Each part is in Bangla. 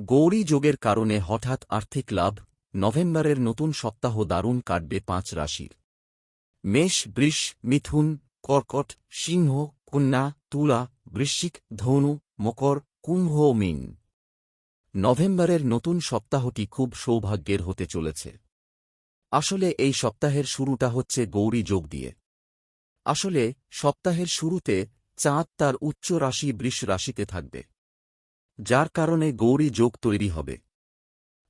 গৌরী যোগের কারণে হঠাৎ আর্থিক লাভ, নভেম্বরের নতুন সপ্তাহ দারুণ কাটবে পাঁচ রাশির। মেষ, বৃষ, মিথুন, কর্কট, সিংহ, কন্যা, তুলা, বৃশ্চিক, ধনু, মকর, কুম্ভ, মিন। নভেম্বরের নতুন সপ্তাহটি খুব সৌভাগ্যের হতে চলেছে। আসলে এই সপ্তাহের শুরুটা হচ্ছে গৌরী যোগ দিয়ে। আসলে সপ্তাহের শুরুতে চাঁদ তার উচ্চ রাশি বৃষ রাশিতে থাকবে। যার কারণে গৌরী যোগ তৈরি হবে।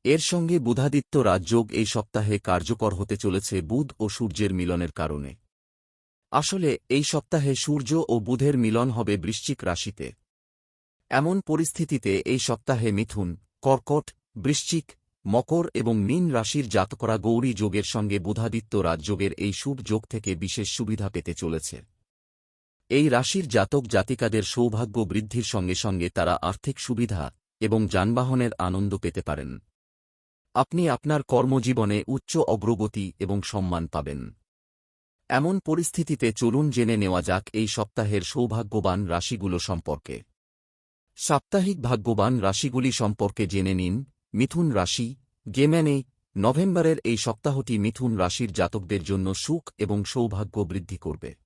এর সঙ্গে বুধাদিত্য রাজযোগ এই সপ্তাহে কার্যকর হতে চলেছে বুধ ও সূর্যের মিলনের কারণে। আসলে, এই সপ্তাহে সূর্য ও বুধের মিলন হবে বৃশ্চিক রাশিতে। এমন পরিস্থিতিতে এই সপ্তাহে মিথুন, কর্কট, বৃশ্চিক, মকর এবং মীন রাশির জাতকরা গৌরী যোগের সঙ্গে বুধাদিত্য রাজযোগের এই শুভ যোগ থেকে বিশেষ সুবিধা পেতে চলেছে। এই রাশির জাতক জাতিকাদের সৌভাগ্য বৃদ্ধির সঙ্গে সঙ্গে তারা আর্থিক সুবিধা এবং যানবাহনের আনন্দ পেতে পারেন। আপনি আপনার কর্মজীবনে উচ্চ অগ্রগতি এবং সম্মান পাবেন। এমন পরিস্থিতিতে চলুন জেনে নেওয়া যাক এই সপ্তাহের সৌভাগ্যবান রাশিগুলো সম্পর্কে। সাপ্তাহিক ভাগ্যবান রাশিগুলি সম্পর্কে জেনে নিন, মিথুন রাশি গেম্যানে নভেম্বরের এই সপ্তাহটি মিথুন রাশির জাতকদের জন্য সুখ এবং সৌভাগ্য বৃদ্ধি করবে।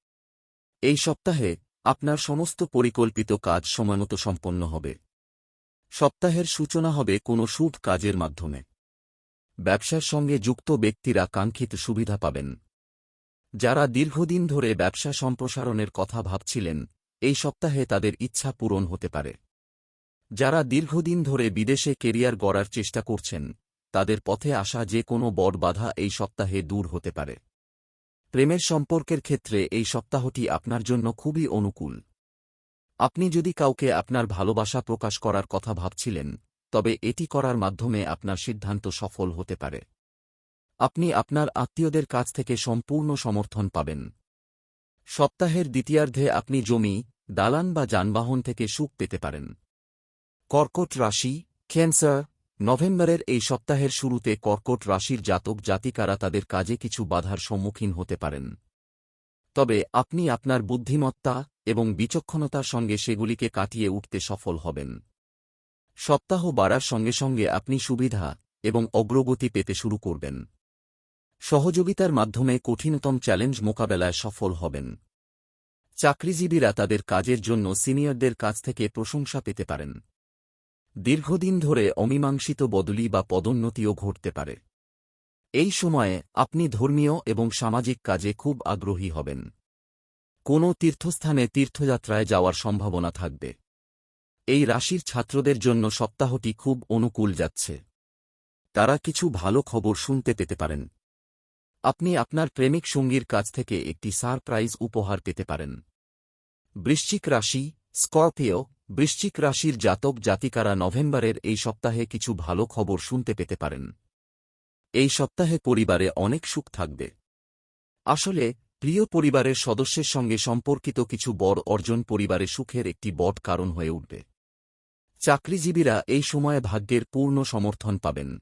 এই সপ্তাহে আপনার সমস্ত পরিকল্পিত কাজ সময়মতো সম্পন্ন হবে। সপ্তাহের সূচনা হবে কোনো শুভ কাজের মাধ্যমে। ব্যবসার সঙ্গে যুক্ত ব্যক্তিরা কাঙ্ক্ষিত সুবিধা পাবেন। যারা দীর্ঘদিন ধরে ব্যবসা সম্প্রসারণের কথা ভাবছিলেন, এই সপ্তাহে তাদের ইচ্ছা পূরণ হতে পারে। যারা দীর্ঘদিন ধরে বিদেশে কেরিয়ার গড়ার চেষ্টা করছেন, তাদের পথে আসা যে কোনো বড় বাধা এই সপ্তাহে দূর হতে পারে। প্রেমের সম্পর্কের ক্ষেত্রে এই সপ্তাহটি আপনার জন্য খুবই অনুকূল। আপনি যদি কাউকে আপনার ভালোবাসা প্রকাশ করার কথা ভাবছিলেন, তবে এটি করার মাধ্যমে আপনার সিদ্ধান্ত সফল হতে পারে। আপনি আপনার আত্মীয়দের কাছ থেকে সম্পূর্ণ সমর্থন পাবেন। সপ্তাহের দ্বিতীয়ার্ধে আপনি জমি, দালান বা যানবাহন থেকে সুখ পেতে পারেন। কর্কট রাশি, ক্যান্সার নভেম্বরের এই সপ্তাহের শুরুতে কর্কট রাশির জাতক জাতিকারা তাদের কাজে কিছু বাধার সম্মুখীন হতে পারেন। তবে আপনি আপনার বুদ্ধিমত্তা এবং বিচক্ষণতার সঙ্গে সেগুলিকে কাটিয়ে উঠতে সফল হবেন। সপ্তাহ বাড়ার সঙ্গে সঙ্গে আপনি সুবিধা এবং অগ্রগতি পেতে শুরু করবেন। সহযোগিতার মাধ্যমে কঠিনতম চ্যালেঞ্জ মোকাবেলায় সফল হবেন। চাকরিজীবীরা তাদের কাজের জন্য সিনিয়রদের কাছ থেকে প্রশংসা পেতে পারেন। দীর্ঘদিন ধরে অমীমাংসিত বদলি বা পদোন্নতিও ঘটতে পারে। এই সময়ে আপনি ধর্মীয় এবং সামাজিক কাজে খুব আগ্রহী হবেন। কোনো তীর্থস্থানে তীর্থযাত্রায় যাওয়ার সম্ভাবনা থাকবে। এই রাশির ছাত্রদের জন্য সপ্তাহটি খুব অনুকূল যাচ্ছে। তারা কিছু ভালো খবর শুনতে পেতে পারেন। আপনি আপনার প্রেমিক সঙ্গীর কাছ থেকে একটি সারপ্রাইজ উপহার পেতে পারেন। বৃশ্চিক রাশি, স্করপিও বৃশ্চিক রাশির জাতক জাতিকারা নভেম্বরের এই সপ্তাহে কিছু ভালো খবর শুনতে পেতে পারেন। এই সপ্তাহে পরিবারে অনেক সুখ থাকবে। আসলে, প্রিয় পরিবারের সদস্যের সঙ্গে সম্পর্কিত কিছু বড় অর্জন পরিবারে সুখের একটি বট কারণ হয়ে উঠবে। চাকরিজীবীরা এই সময়ে ভাগ্যের পূর্ণ সমর্থন পাবেন।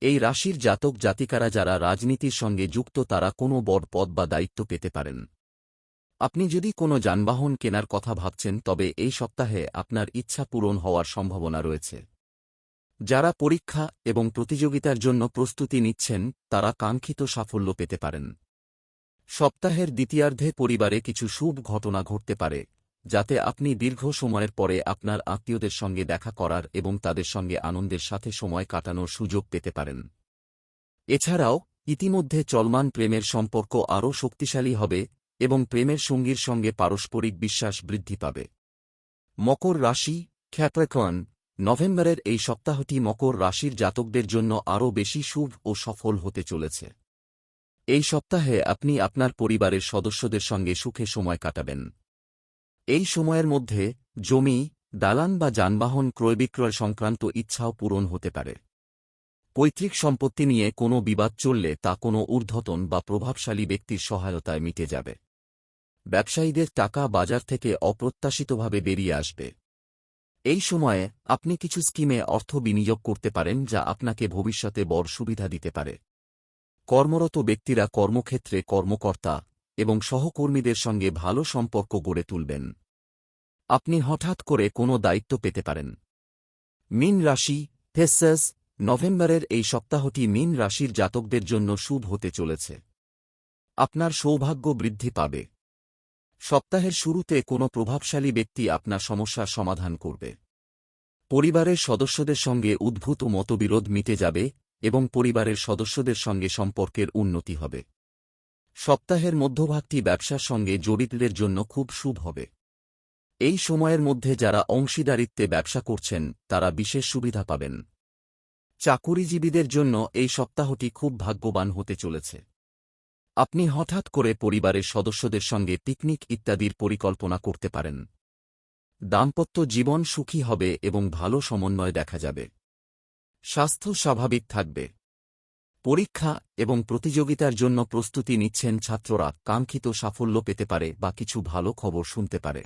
এই রাশির জাতক জাতিকারা যারা রাজনীতির সঙ্গে যুক্ত তারা কোনো বড় পদ বা দায়িত্ব পেতে পারেন। আপনি যদি কোনো যানবাহন কেনার কথা ভাবছেন, তবে এই সপ্তাহে আপনার ইচ্ছা পূরণ হওয়ার সম্ভাবনা রয়েছে। যারা পরীক্ষা এবং প্রতিযোগিতার জন্য প্রস্তুতি নিচ্ছেন, তারা কাঙ্ক্ষিত সাফল্য পেতে পারেন। সপ্তাহের দ্বিতীয়ার্ধে পরিবারে কিছু শুভ ঘটনা ঘটতে পারে, যাতে আপনি দীর্ঘ সময়ের পরে আপনার আত্মীয়দের সঙ্গে দেখা করার এবং তাদের সঙ্গে আনন্দের সাথে সময় কাটানোর সুযোগ পেতে পারেন। এছাড়াও, ইতিমধ্যে চলমান প্রেমের সম্পর্ক আরও শক্তিশালী হবে এবং প্রেমের সঙ্গীর সঙ্গে পারস্পরিক বিশ্বাস বৃদ্ধি পাবে। মকর রাশি খ্যাপ্রেকন নভেম্বরের এই সপ্তাহটি মকর রাশির জাতকদের জন্য আরও বেশি শুভ ও সফল হতে চলেছে। এই সপ্তাহে আপনি আপনার পরিবারের সদস্যদের সঙ্গে সুখে সময় কাটাবেন। এই সময়ের মধ্যে জমি, দালান বা যানবাহন ক্রয় বিক্রয় সংক্রান্ত ইচ্ছাও পূরণ হতে পারে। পৈতৃক সম্পত্তি নিয়ে কোনো বিবাদ চললে তা কোনো ঊর্ধ্বতন বা প্রভাবশালী ব্যক্তির সহায়তায় মিটে যাবে। ব্যবসায়ীদের টাকা বাজার থেকে অপ্রত্যাশিতভাবে বেরিয়ে আসবে। এই সময়ে আপনি কিছু স্কিমে অর্থ বিনিয়োগ করতে পারেন যা আপনাকে ভবিষ্যতে বড় সুবিধা দিতে পারে। কর্মরত ব্যক্তিরা কর্মক্ষেত্রে কর্মকর্তা এবং সহকর্মীদের সঙ্গে ভালো সম্পর্ক গড়ে তুলবেন। আপনি হঠাৎ করে কোনো দায়িত্ব পেতে পারেন। মিন রাশি, থেসাস, নভেম্বরের এই সপ্তাহটি মিন রাশির জাতকদের জন্য শুভ হতে চলেছে। আপনার সৌভাগ্য বৃদ্ধি পাবে। সপ্তাহের শুরুতে কোনো প্রভাবশালী ব্যক্তি আপনার সমস্যার সমাধান করবে। পরিবারের সদস্যদের সঙ্গে উদ্ভূত মতবিরোধ মিটে যাবে এবং পরিবারের সদস্যদের সঙ্গে সম্পর্কের উন্নতি হবে। সপ্তাহের মধ্যভাগটি ব্যবসার সঙ্গে জড়িতদের জন্য খুব শুভ হবে। এই সময়ের মধ্যে যারা অংশীদারিত্বে ব্যবসা করছেন, তারা বিশেষ সুবিধা পাবেন। চাকুরিজীবীদের জন্য এই সপ্তাহটি খুব ভাগ্যবান হতে চলেছে। আপনি হঠাৎ করে পরিবারের সদস্যদের সঙ্গে পিকনিক ইত্যাদির পরিকল্পনা করতে পারেন। দাম্পত্য জীবন সুখী হবে এবং ভালো সমন্বয় দেখা যাবে। স্বাস্থ্য স্বাভাবিক থাকবে। পরীক্ষা এবং প্রতিযোগিতার জন্য প্রস্তুতি নিচ্ছেন ছাত্ররা। কাঙ্ক্ষিত সাফল্য পেতে পারে বা কিছু ভালো খবর শুনতে পারে।